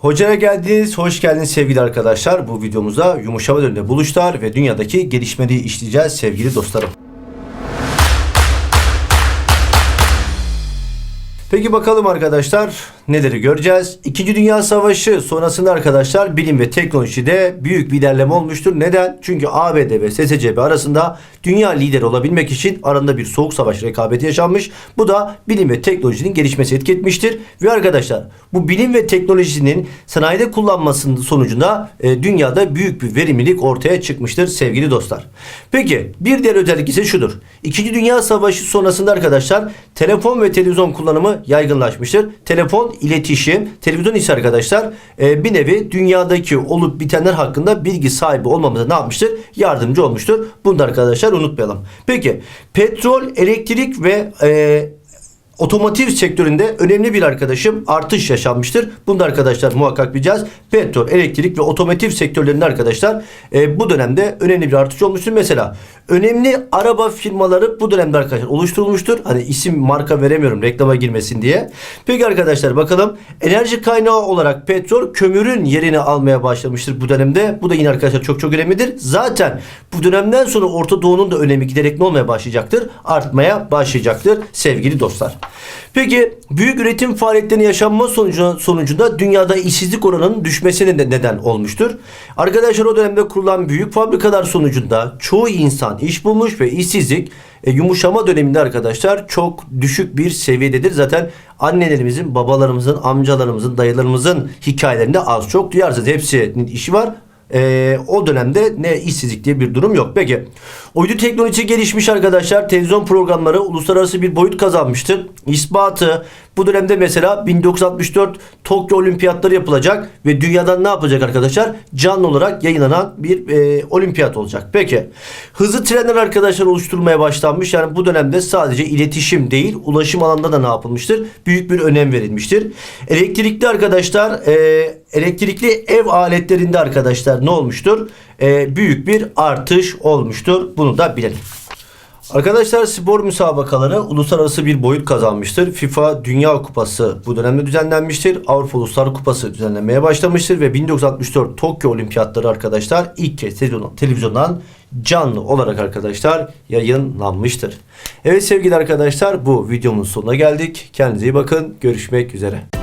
Hocaya geldiniz, hoş geldiniz sevgili arkadaşlar. Bu videomuzda yumuşama döneminde buluşlar ve dünyadaki gelişmeleri işleyeceğiz sevgili dostlarım. Peki bakalım arkadaşlar neleri göreceğiz? İkinci Dünya Savaşı sonrasında arkadaşlar bilim ve teknolojide büyük bir ilerleme olmuştur. Neden? Çünkü ABD ve SSCB arasında dünya lideri olabilmek için arasında bir soğuk savaş rekabeti yaşanmış. Bu da bilim ve teknolojinin gelişmesi etki etmiştir. Ve arkadaşlar bu bilim ve teknolojinin sanayide kullanmasının sonucunda e, dünyada büyük bir verimlilik ortaya çıkmıştır sevgili dostlar. Peki bir diğer özellik ise şudur. İkinci Dünya Savaşı sonrasında arkadaşlar telefon ve televizyon kullanımı yaygınlaşmıştır. Telefon iletişim, televizyon ise arkadaşlar e, bir nevi dünyadaki olup bitenler hakkında bilgi sahibi olmamıza ne yapmıştır? Yardımcı olmuştur. Bunu da arkadaşlar unutmayalım. Peki petrol, elektrik ve e, otomotiv sektöründe önemli bir arkadaşım artış yaşanmıştır. Bunu da arkadaşlar muhakkak bileceğiz. Petrol, elektrik ve otomotiv sektörlerinde arkadaşlar e, bu dönemde önemli bir artış olmuştur. Mesela önemli araba firmaları bu dönemde arkadaşlar oluşturulmuştur. Hani isim marka veremiyorum reklama girmesin diye. Peki arkadaşlar bakalım enerji kaynağı olarak petrol kömürün yerini almaya başlamıştır bu dönemde. Bu da yine arkadaşlar çok çok önemlidir. Zaten bu dönemden sonra Orta Doğu'nun da önemi giderek ne olmaya başlayacaktır? Artmaya başlayacaktır sevgili dostlar. Peki büyük üretim faaliyetlerinin yaşanma sonucu, sonucunda dünyada işsizlik oranının düşmesine de neden olmuştur. Arkadaşlar o dönemde kurulan büyük fabrikalar sonucunda çoğu insan iş bulmuş ve işsizlik e, yumuşama döneminde arkadaşlar çok düşük bir seviyededir. Zaten annelerimizin, babalarımızın, amcalarımızın, dayılarımızın hikayelerinde az çok duyarsınız. Hepsinin işi var ee, o dönemde ne işsizlik diye bir durum yok. Peki uydu teknolojisi gelişmiş arkadaşlar. Televizyon programları uluslararası bir boyut kazanmıştır. İspatı bu dönemde mesela 1964 Tokyo Olimpiyatları yapılacak ve dünyadan ne yapacak arkadaşlar? Canlı olarak yayınlanan bir e, olimpiyat olacak. Peki hızlı trenler arkadaşlar oluşturulmaya başlanmış. Yani bu dönemde sadece iletişim değil ulaşım alanında da ne yapılmıştır? Büyük bir önem verilmiştir. Elektrikli arkadaşlar e, elektrikli ev aletlerinde arkadaşlar ne olmuştur? E, büyük bir artış olmuştur. Bunu da bilelim. Arkadaşlar spor müsabakaları uluslararası bir boyut kazanmıştır. FIFA Dünya Kupası bu dönemde düzenlenmiştir. Avrupa Uluslar Kupası düzenlenmeye başlamıştır ve 1964 Tokyo Olimpiyatları arkadaşlar ilk kez televizyondan canlı olarak arkadaşlar yayınlanmıştır. Evet sevgili arkadaşlar bu videomun sonuna geldik. Kendinize iyi bakın. Görüşmek üzere.